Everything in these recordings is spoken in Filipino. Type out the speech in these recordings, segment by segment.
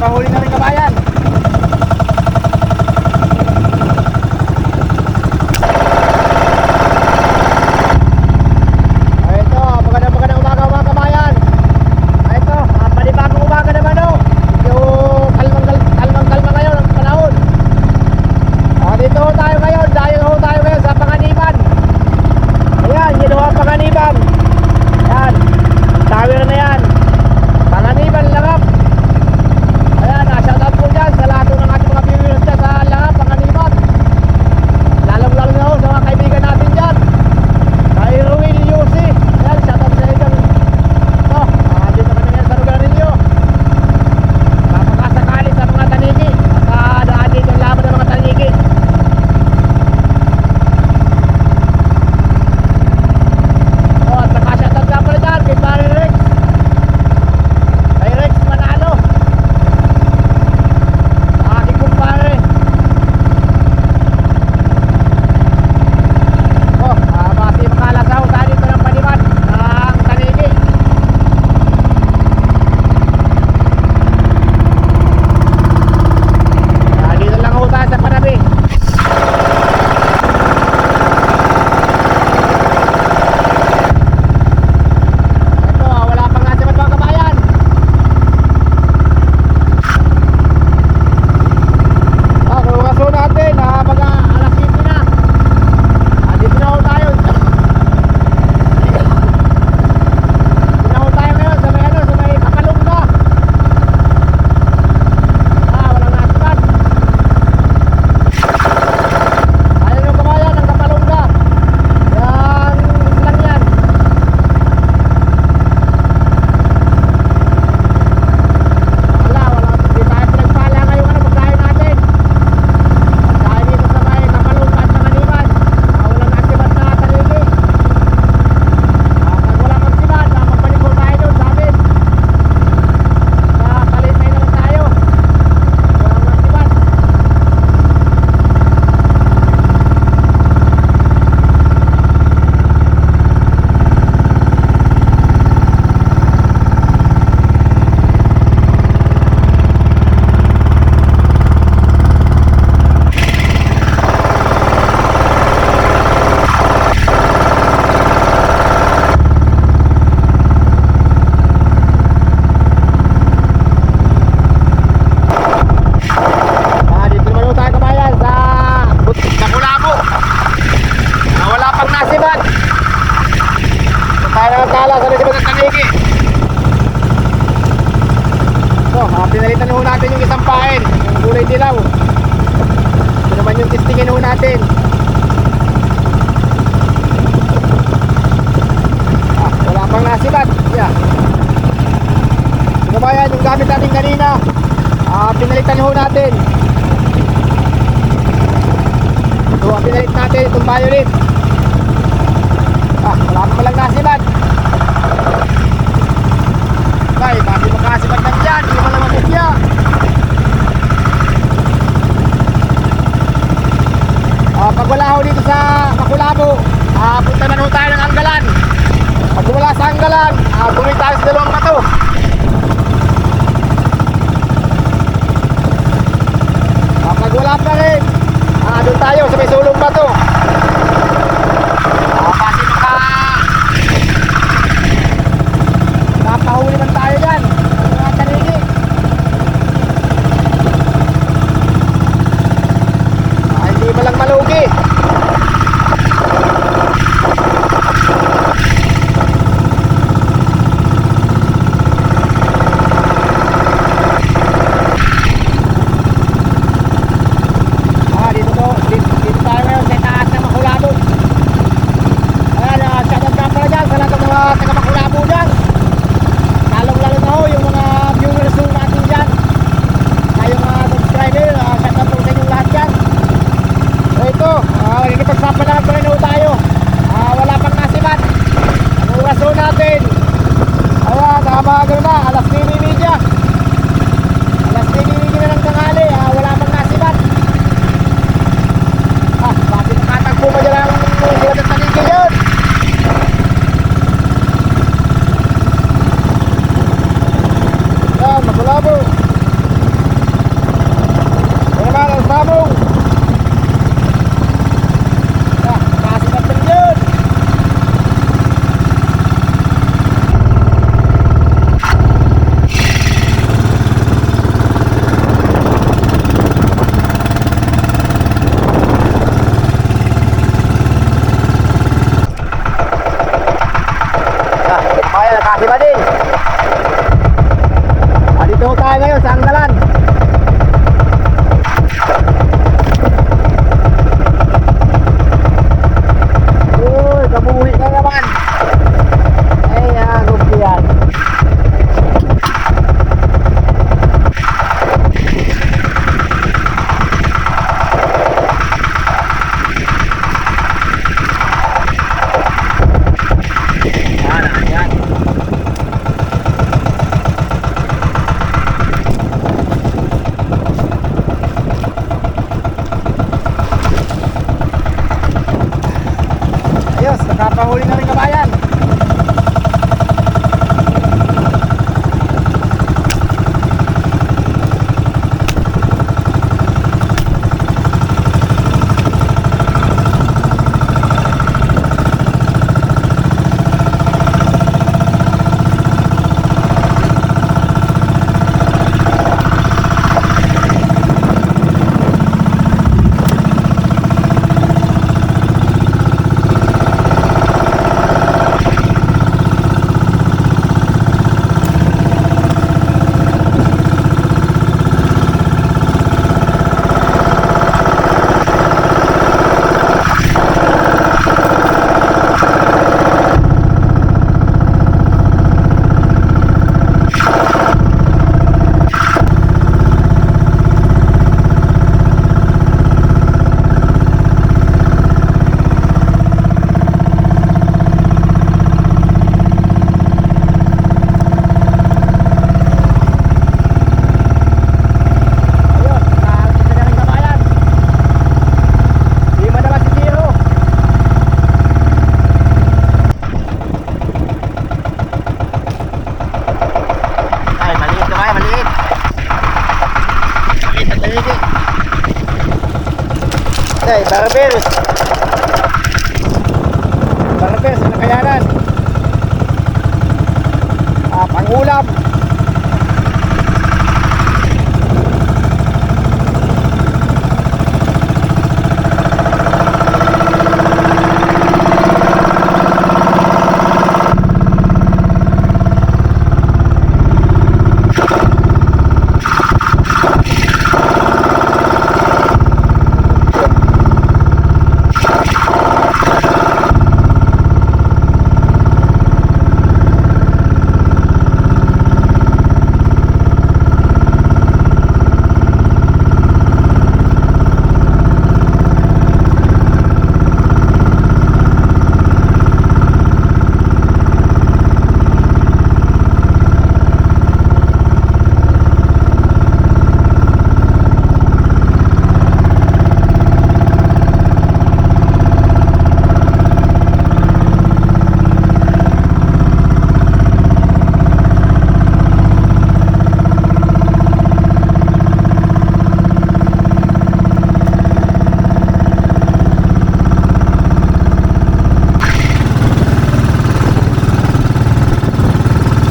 gasolina natin itong violet. Ah, pangulam.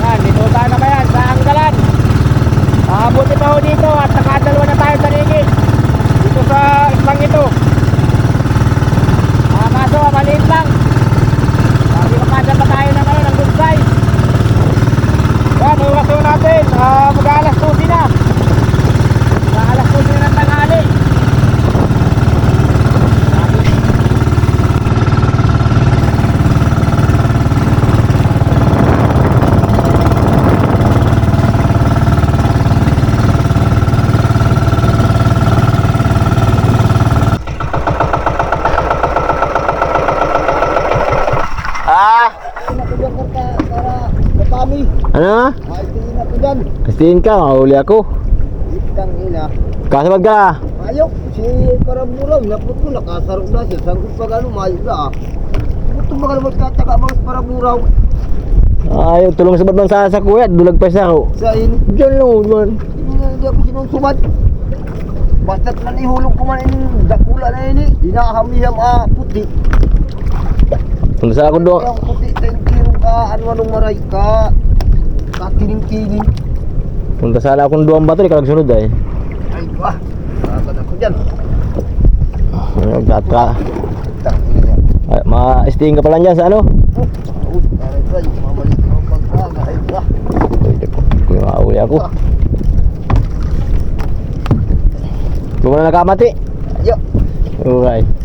Yan, dito tayo na yan sa Anggalan. Mabuti pa ho dito at nakadalawa na tayo sa rigid. Dito sa islang ito. Ah, kaso maliit lang. Sabi makadal pa tayo ng ano, ng good size. Yan, oras ho natin. Ah, mag-aalas 12 na. Mag-aalas 12 na ng tanghali. Ah, Nakuha ka pa para matami. Ano? Ay, tingin ako dyan. Kastiin ka, mahuli ako. Itang ina. Kasabag ka. Ayok, si Paraburaw, napot ko, nakasarok na siya. Sangkot pa gano'n, mayos na ah. Ito ka naman kataka mga Paraburaw? Ay, tulong sa batang sa sa kuya, dulag pa siya ako. Sa in, Diyan lang, man. hindi ako sinusubad. Basta't man ihulog ko man yung dakula na ini, hinahamiham ah, puti. Kung sa ako doon, Yung puti, tentiro ka, ano anong maray ka. Kakining-kining. kung sala akong duwang bato, ikaw nagsunod ay. Ay ba, nakakad ako dyan. Ay, Gatra. Itang ina yan. Ay, Ma-sting ka pala dyan sa ano? Oh, aray, aray, mamalik ng pagkaga. ko. Bukan na nakamati. Yo. Okay.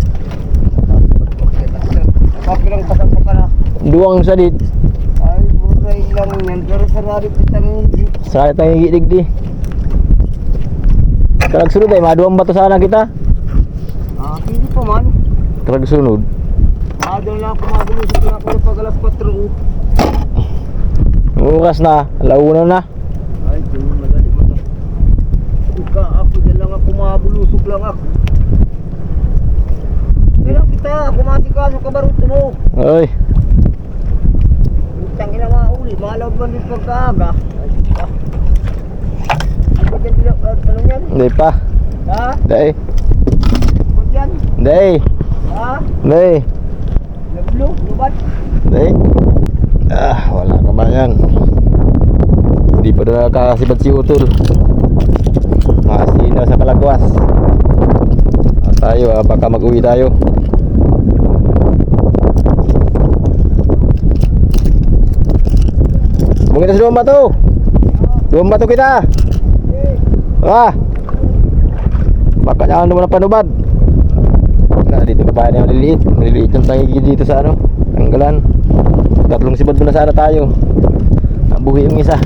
Kapirang pasang pa na. Duwang sadit. Ay, buray lang yan. Pero sarado kitang hindi. Sa tayo gidig di. Karag sunod ay maduwang bato sana kita. Ah, hindi pa man. Karag sunod. Maadong lang pumagulusok na ako pag alas 4. Oras na, alauna na. Ay, ito madali mo na. Ika ako, dyan lang ako mabulusok lang ako. Kaya kita, kumasikaso ka baruto mo. Ay, Utang ina mga uli, malaw ba din pagkaaga? Hindi pa. Ha? Dyan? Dai. Ha? Dai. Naglo? Lubat? Dai. Ah, wala ka ba yan? Hindi pa na nakakasibat si Utol. Masina sa kalagwas. Ah, tayo, ah, baka mag-uwi tayo. Na sa lumang bato. Lumang bato kita. Ah. Baka na naman ang panubad. Na dito pa na maliliit. Maliliit yung tangigi dito sa ano. Tanggalan. Tatlong sibad muna sana tayo. Nabuhi yung isa.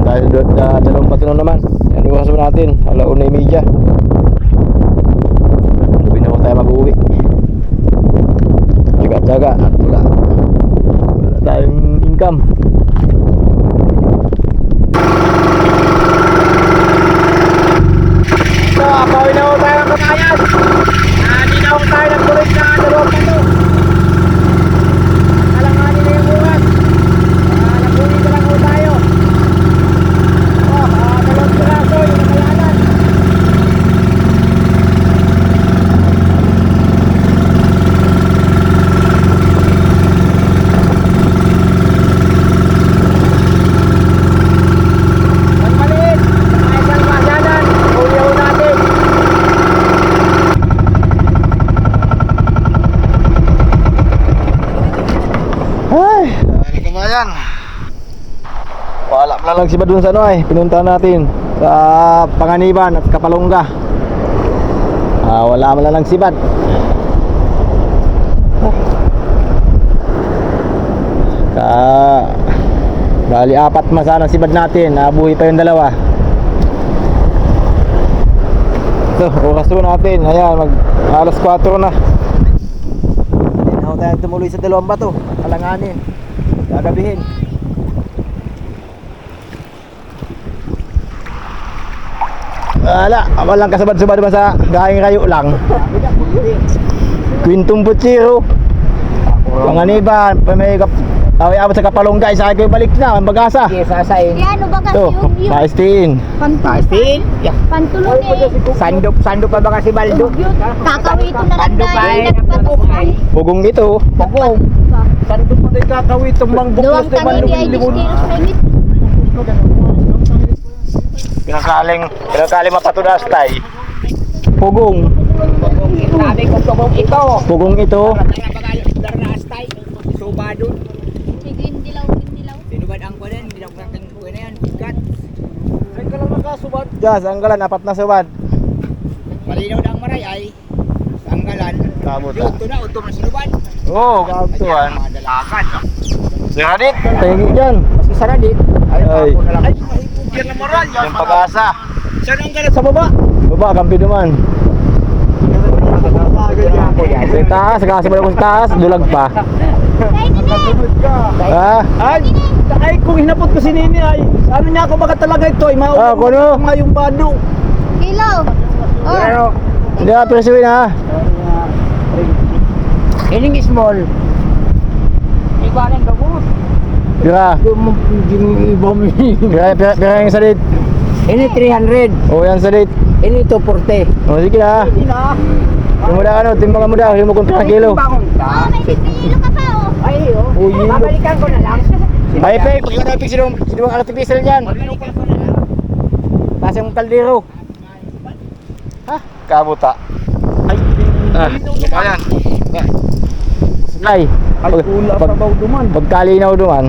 Tayo doon na dalawang bato na naman. Yan yung kaso natin. Alauna yung media. Sabi na tayo mag-uwi. Tsaga-tsaga. Tayong income. So, apawi na ako tayo ng kamayan. Hindi na ako tayo ng kulit na dalawang pato. Alanganin na yung bukas. Ah, nagkulit na lang ako tayo. Oh, ah, dalawang piraso yung nakalanan. Ang maliit, mga isang pasyanan, uliyaw natin. Ay, ay kamayan. Wala pala lang si Badun sa ano ay, pinunta natin sa Panganiban at Kapalongga. Ah, wala man lang sibad. Ka Bali apat masana sibad natin, nabuhi pa yung dalawa. So, oras po natin. Ayan, mag alas 4 na. Na ako tayo tumuloy sa dalawang bato. Alanganin. Gagabihin. Wala, walang kasabad-sabad ba sa gaing kayo lang. Quintum Puchiro. Panganiban, may kap Awi abot sa kapalongga, isa kayo balik na, ang bagasa. sasain. Yan, ano ba kasi To, yung yung paistiin. pantulong? Pantulong eh. Sandop, sandop pa ba kasi baldo? Yun, kakawito na dahil eh, nagpatukan. Pugong ito. Pagong. Sandop pa tayo kakawit itong mangbukos Duwang na tangi di ay limon. distilos mainit. Pinakaling, pinakaling mapatudas tay. Pugong. Sabi ko pagong ito. Pugong ito. Kaya pag darna astay. Suba doon. Sige, dilaw, dilaw. Tinubad ang kunin, dilaw na kang kunin yan, bigat. Ay ka lang nakasubad. Jas, ang galan, apat na subad. Malinaw na ang maray ay tanggalan. Kabuta. Yung na, uto na sinubad. Oo, oh, kabutuan. Mga dalagan. Siradit, tingin dyan. Na din. Ay, Ay. na. Ay, yan na moral. Yung pag-asa. Saan ang galat sa baba? Baba, kampi naman. Sa taas, kasi mo sa taas, dulag pa. Ah, Ay, ay kung hinapot ko si Nini ay, ano niya ako baka talaga ito ay Ah, kuno. mga yung bado. Kilo! Oh, hindi na presuin ha. Ining small. Iba ng gabos. Pira, Yung iba mo. pira, pira, pira yung salit. Ini 300. O yan salit. Ini 240. O sige na. Hindi na. Yung muda ano, timbang ka muda, himo kung pirang kilo. oh, may kilo ka pa oh. Ay, oh. Babalikan ko na lang. Ay, pe, pag yun natin sinong, sinong artificial yan. Kasi yung kaldero. Ha? Kabuta. Ay, Ah, ayan. Ay, pag, pag, pagkalinaw duman,